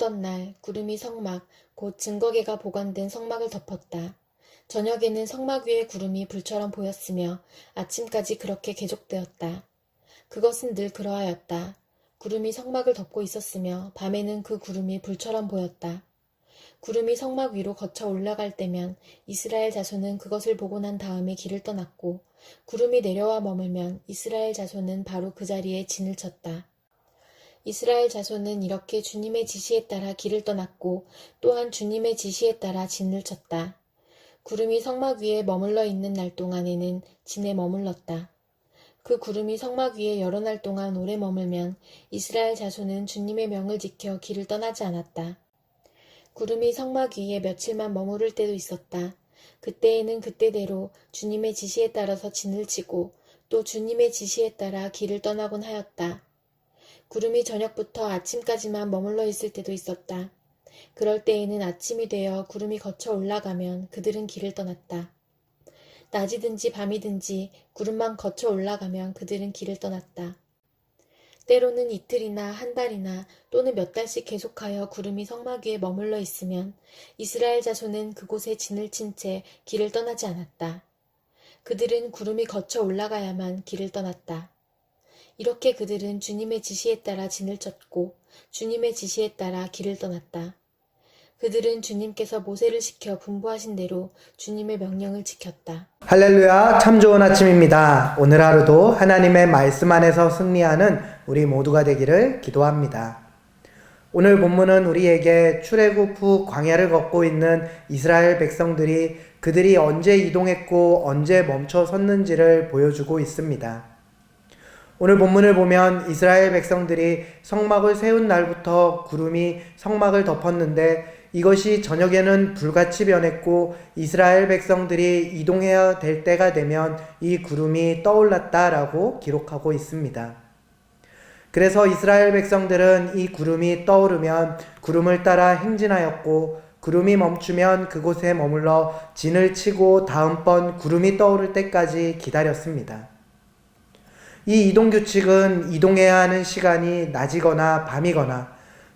새우던 날 구름이 성막, 곧 증거계가 보관된 성막을 덮었다. 저녁에는 성막 위에 구름이 불처럼 보였으며 아침까지 그렇게 계속되었다. 그것은 늘 그러하였다. 구름이 성막을 덮고 있었으며 밤에는 그 구름이 불처럼 보였다. 구름이 성막 위로 거쳐 올라갈 때면 이스라엘 자손은 그것을 보고 난 다음에 길을 떠났고 구름이 내려와 머물면 이스라엘 자손은 바로 그 자리에 진을 쳤다. 이스라엘 자손은 이렇게 주님의 지시에 따라 길을 떠났고 또한 주님의 지시에 따라 진을 쳤다. 구름이 성막 위에 머물러 있는 날 동안에는 진에 머물렀다. 그 구름이 성막 위에 여러 날 동안 오래 머물면 이스라엘 자손은 주님의 명을 지켜 길을 떠나지 않았다. 구름이 성막 위에 며칠만 머무를 때도 있었다. 그때에는 그때대로 주님의 지시에 따라서 진을 치고 또 주님의 지시에 따라 길을 떠나곤 하였다. 구름이 저녁부터 아침까지만 머물러 있을 때도 있었다. 그럴 때에는 아침이 되어 구름이 거쳐 올라가면 그들은 길을 떠났다. 낮이든지 밤이든지 구름만 거쳐 올라가면 그들은 길을 떠났다. 때로는 이틀이나 한 달이나 또는 몇 달씩 계속하여 구름이 성막 위에 머물러 있으면 이스라엘 자손은 그곳에 진을 친 채 길을 떠나지 않았다. 그들은 구름이 거쳐 올라가야만 길을 떠났다. 이렇게 그들은 주님의 지시에 따라 진을 쳤고 주님의 지시에 따라 길을 떠났다. 그들은 주님께서 모세를 시켜 분부하신 대로 주님의 명령을 지켰다. 할렐루야, 참 좋은 아침입니다. 오늘 하루도 하나님의 말씀 안에서 승리하는 우리 모두가 되기를 기도합니다. 오늘 본문은 우리에게 출애굽 후 광야를 걷고 있는 이스라엘 백성들이 그들이 언제 이동했고 언제 멈춰 섰는지를 보여주고 있습니다. 오늘 본문을 보면 이스라엘 백성들이 성막을 세운 날부터 구름이 성막을 덮었는데 이것이 저녁에는 불같이 변했고 이스라엘 백성들이 이동해야 될 때가 되면 이 구름이 떠올랐다라고 기록하고 있습니다. 그래서 이스라엘 백성들은 이 구름이 떠오르면 구름을 따라 행진하였고 구름이 멈추면 그곳에 머물러 진을 치고 다음번 구름이 떠오를 때까지 기다렸습니다. 이 이동 규칙은 이동해야 하는 시간이 낮이거나 밤이거나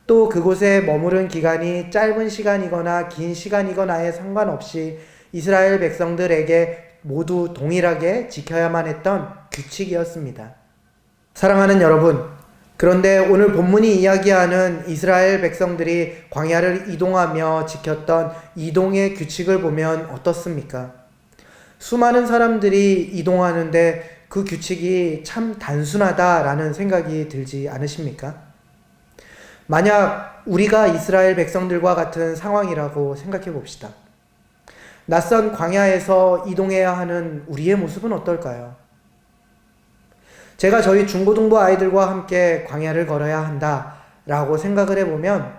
또 그곳에 머무른 기간이 짧은 시간이거나 긴 시간이거나에 상관없이 이스라엘 백성들에게 모두 동일하게 지켜야만 했던 규칙이었습니다. 사랑하는 여러분, 그런데 오늘 본문이 이야기하는 이스라엘 백성들이 광야를 이동하며 지켰던 이동의 규칙을 보면 어떻습니까? 수많은 사람들이 이동하는데 그 규칙이 참 단순하다라는 생각이 들지 않으십니까? 만약 우리가 이스라엘 백성들과 같은 상황이라고 생각해 봅시다. 낯선 광야에서 이동해야 하는 우리의 모습은 어떨까요? 제가 저희 중고등부 아이들과 함께 광야를 걸어야 한다 라고 생각을 해보면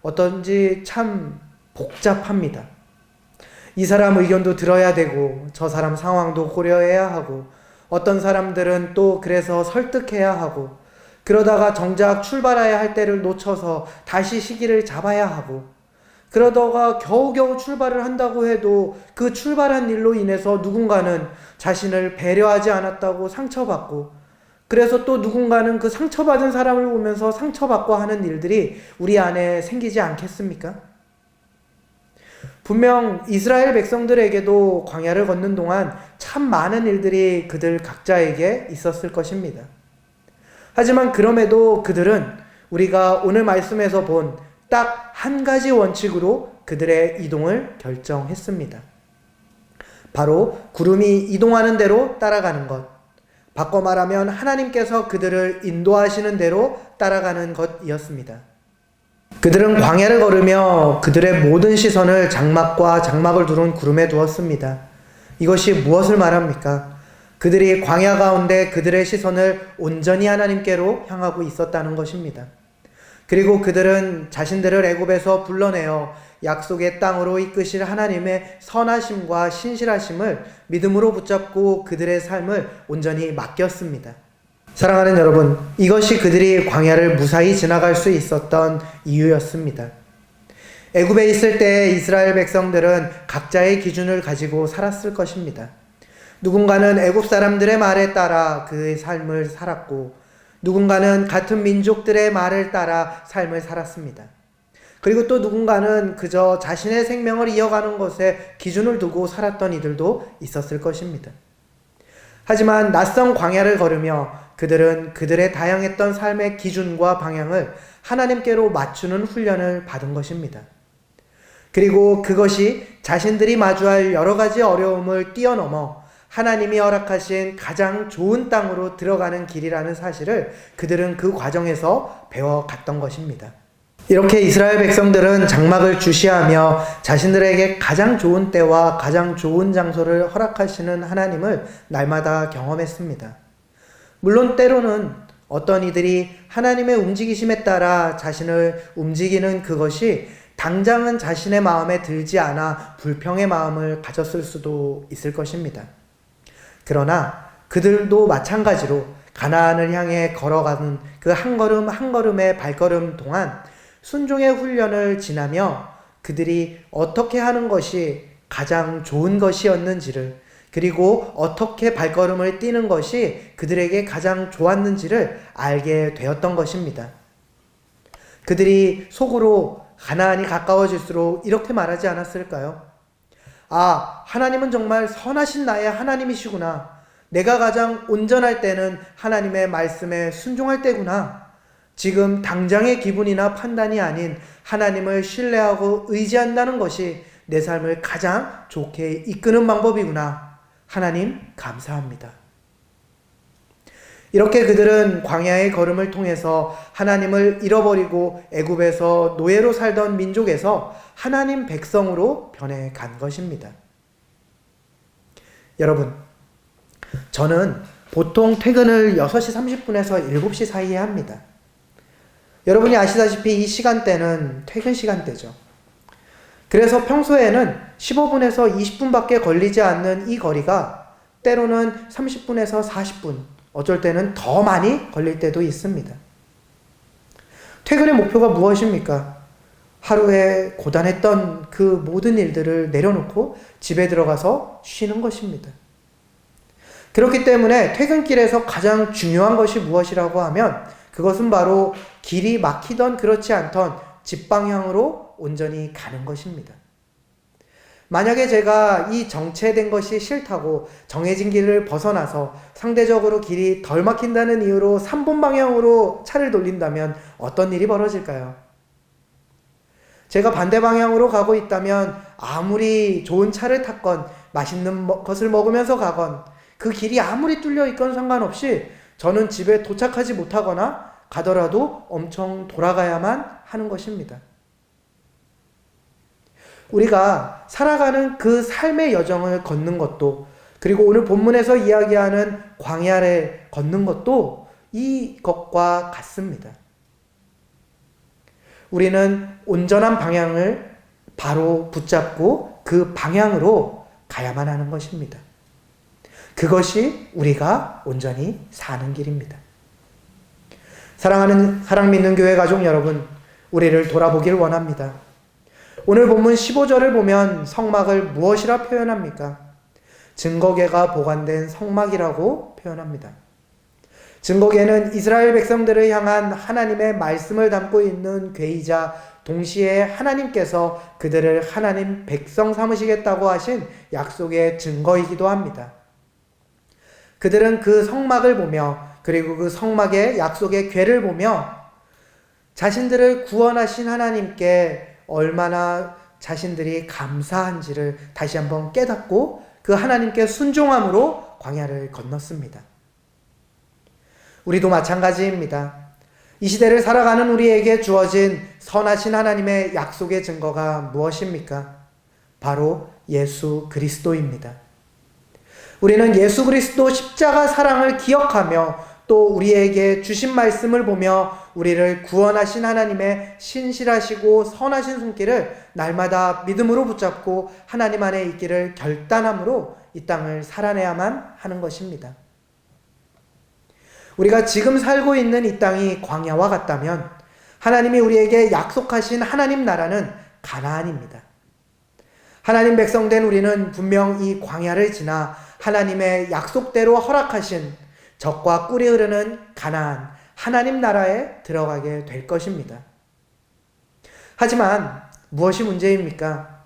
어떤지 참 복잡합니다. 이 사람 의견도 들어야 되고 저 사람 상황도 고려해야 하고 어떤 사람들은 또 그래서 설득해야 하고 그러다가 정작 출발해야 할 때를 놓쳐서 다시 시기를 잡아야 하고 그러다가 겨우겨우 출발을 한다고 해도 그 출발한 일로 인해서 누군가는 자신을 배려하지 않았다고 상처받고 그래서 또 누군가는 그 상처받은 사람을 보면서 상처받고 하는 일들이 우리 안에 생기지 않겠습니까? 분명 이스라엘 백성들에게도 광야를 걷는 동안 참 많은 일들이 그들 각자에게 있었을 것입니다. 하지만 그럼에도 그들은 우리가 오늘 말씀에서 본 딱 한 가지 원칙으로 그들의 이동을 결정했습니다. 바로 구름이 이동하는 대로 따라가는 것. 바꿔 말하면 하나님께서 그들을 인도하시는 대로 따라가는 것이었습니다. 그들은 광야를 걸으며 그들의 모든 시선을 장막과 장막을 두른 구름에 두었습니다. 이것이 무엇을 말합니까? 그들이 광야 가운데 그들의 시선을 온전히 하나님께로 향하고 있었다는 것입니다. 그리고 그들은 자신들을 애굽에서 불러내어 약속의 땅으로 이끄실 하나님의 선하심과 신실하심을 믿음으로 붙잡고 그들의 삶을 온전히 맡겼습니다. 사랑하는 여러분, 이것이 그들이 광야를 무사히 지나갈 수 있었던 이유였습니다. 애굽에 있을 때 이스라엘 백성들은 각자의 기준을 가지고 살았을 것입니다. 누군가는 애굽 사람들의 말에 따라 그의 삶을 살았고 누군가는 같은 민족들의 말을 따라 삶을 살았습니다. 그리고 또 누군가는 그저 자신의 생명을 이어가는 것에 기준을 두고 살았던 이들도 있었을 것입니다. 하지만 낯선 광야를 걸으며 그들은 그들의 다양했던 삶의 기준과 방향을 하나님께로 맞추는 훈련을 받은 것입니다. 그리고 그것이 자신들이 마주할 여러 가지 어려움을 뛰어넘어 하나님이 허락하신 가장 좋은 땅으로 들어가는 길이라는 사실을 그들은 그 과정에서 배워갔던 것입니다. 이렇게 이스라엘 백성들은 장막을 주시하며 자신들에게 가장 좋은 때와 가장 좋은 장소를 허락하시는 하나님을 날마다 경험했습니다. 물론 때로는 어떤 이들이 하나님의 움직이심에 따라 자신을 움직이는 그것이 당장은 자신의 마음에 들지 않아 불평의 마음을 가졌을 수도 있을 것입니다. 그러나 그들도 마찬가지로 가나안을 향해 걸어가는 그 한 걸음 한 걸음의 발걸음 동안 순종의 훈련을 지나며 그들이 어떻게 하는 것이 가장 좋은 것이었는지를 그리고 어떻게 발걸음을 뛰는 것이 그들에게 가장 좋았는지를 알게 되었던 것입니다. 그들이 속으로 가나안이 가까워질수록 이렇게 말하지 않았을까요? 아, 하나님은 정말 선하신 나의 하나님이시구나. 내가 가장 온전할 때는 하나님의 말씀에 순종할 때구나. 지금 당장의 기분이나 판단이 아닌 하나님을 신뢰하고 의지한다는 것이 내 삶을 가장 좋게 이끄는 방법이구나. 하나님, 감사합니다. 이렇게 그들은 광야의 걸음을 통해서 하나님을 잃어버리고 애굽에서 노예로 살던 민족에서 하나님 백성으로 변해 간 것입니다. 여러분, 저는 보통 퇴근을 6시 30분에서 7시 사이에 합니다. 여러분이 아시다시피 이 시간대는 퇴근 시간대죠. 그래서 평소에는 15분에서 20분밖에 걸리지 않는 이 거리가 때로는 30분에서 40분, 어쩔 때는 더 많이 걸릴 때도 있습니다. 퇴근의 목표가 무엇입니까? 하루에 고단했던 그 모든 일들을 내려놓고 집에 들어가서 쉬는 것입니다. 그렇기 때문에 퇴근길에서 가장 중요한 것이 무엇이라고 하면 그것은 바로 길이 막히던 그렇지 않던 집 방향으로 온전히 가는 것입니다. 만약에 제가 이 정체된 것이 싫다고 정해진 길을 벗어나서 상대적으로 길이 덜 막힌다는 이유로 3번 방향으로 차를 돌린다면 어떤 일이 벌어질까요? 제가 반대 방향으로 가고 있다면 아무리 좋은 차를 탔건 맛있는 것을 먹으면서 가건 그 길이 아무리 뚫려 있건 상관없이 저는 집에 도착하지 못하거나 가더라도 엄청 돌아가야만 하는 것입니다. 우리가 살아가는 그 삶의 여정을 걷는 것도 그리고 오늘 본문에서 이야기하는 광야를 걷는 것도 이 것과 같습니다. 우리는 온전한 방향을 바로 붙잡고 그 방향으로 가야만 하는 것입니다. 그것이 우리가 온전히 사는 길입니다. 사랑하는 사랑 믿는 교회 가족 여러분, 우리를 돌아보길 원합니다. 오늘 본문 15절을 보면 성막을 무엇이라 표현합니까? 증거계가 보관된 성막이라고 표현합니다. 증거계는 이스라엘 백성들을 향한 하나님의 말씀을 담고 있는 괴이자 동시에 하나님께서 그들을 하나님 백성 삼으시겠다고 하신 약속의 증거이기도 합니다. 그들은 그 성막을 보며 그리고 그 성막의 약속의 괴를 보며 자신들을 구원하신 하나님께 얼마나 자신들이 감사한지를 다시 한번 깨닫고 그 하나님께 순종함으로 광야를 건넜습니다. 우리도 마찬가지입니다. 이 시대를 살아가는 우리에게 주어진 선하신 하나님의 약속의 증거가 무엇입니까? 바로 예수 그리스도입니다. 우리는 예수 그리스도 십자가 사랑을 기억하며 또 우리에게 주신 말씀을 보며 우리를 구원하신 하나님의 신실하시고 선하신 손길을 날마다 믿음으로 붙잡고 하나님 안에 있기를 결단함으로 이 땅을 살아내야만 하는 것입니다. 우리가 지금 살고 있는 이 땅이 광야와 같다면 하나님이 우리에게 약속하신 하나님 나라는 가나안입니다. 하나님 백성된 우리는 분명 이 광야를 지나 하나님의 약속대로 허락하신 적과 꿀이 흐르는 가나안 하나님 나라에 들어가게 될 것입니다. 하지만 무엇이 문제입니까?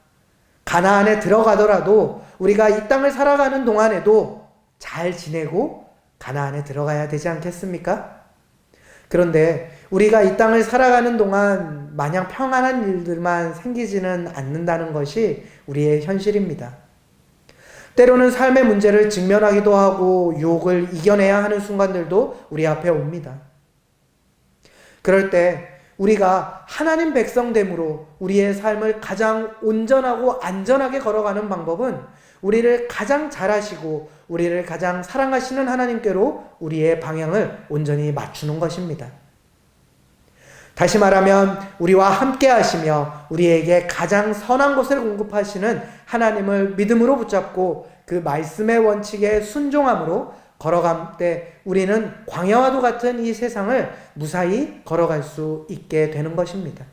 가나안에 들어가더라도 우리가 이 땅을 살아가는 동안에도 잘 지내고 가나안에 들어가야 되지 않겠습니까? 그런데 우리가 이 땅을 살아가는 동안 마냥 평안한 일들만 생기지는 않는다는 것이 우리의 현실입니다. 때로는 삶의 문제를 직면하기도 하고 유혹을 이겨내야 하는 순간들도 우리 앞에 옵니다. 그럴 때 우리가 하나님 백성됨으로 우리의 삶을 가장 온전하고 안전하게 걸어가는 방법은 우리를 가장 잘 아시고 우리를 가장 사랑하시는 하나님께로 우리의 방향을 온전히 맞추는 것입니다. 다시 말하면 우리와 함께 하시며 우리에게 가장 선한 것을 공급하시는 하나님을 믿음으로 붙잡고 그 말씀의 원칙에 순종함으로 걸어갈 때 우리는 광야와도 같은 이 세상을 무사히 걸어갈 수 있게 되는 것입니다.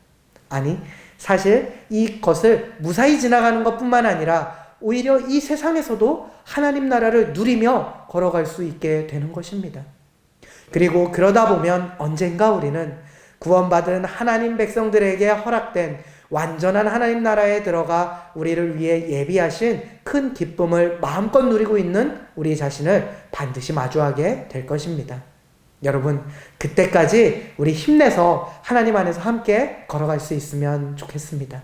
아니, 사실 이것을 무사히 지나가는 것 뿐만 아니라 오히려 이 세상에서도 하나님 나라를 누리며 걸어갈 수 있게 되는 것입니다. 그리고 그러다 보면 언젠가 우리는 구원받은 하나님 백성들에게 허락된 완전한 하나님 나라에 들어가 우리를 위해 예비하신 큰 기쁨을 마음껏 누리고 있는 우리 자신을 반드시 마주하게 될 것입니다. 여러분, 그때까지 우리 힘내서 하나님 안에서 함께 걸어갈 수 있으면 좋겠습니다.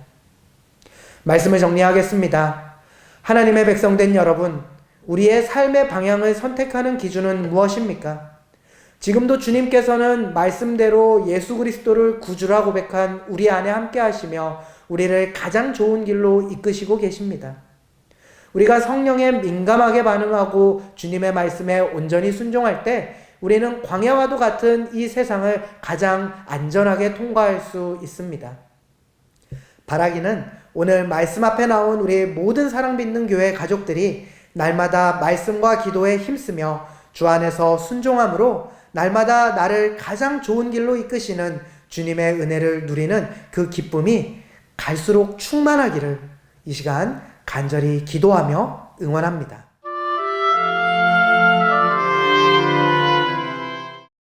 말씀을 정리하겠습니다. 하나님의 백성된 여러분, 우리의 삶의 방향을 선택하는 기준은 무엇입니까? 지금도 주님께서는 말씀대로 예수 그리스도를 구주라 고백한 우리 안에 함께 하시며 우리를 가장 좋은 길로 이끄시고 계십니다. 우리가 성령에 민감하게 반응하고 주님의 말씀에 온전히 순종할 때 우리는 광야와도 같은 이 세상을 가장 안전하게 통과할 수 있습니다. 바라기는 오늘 말씀 앞에 나온 우리 모든 사랑 믿는 교회 가족들이 날마다 말씀과 기도에 힘쓰며 주 안에서 순종함으로 날마다 나를 가장 좋은 길로 이끄시는 주님의 은혜를 누리는 그 기쁨이 갈수록 충만하기를 이 시간 간절히 기도하며 응원합니다.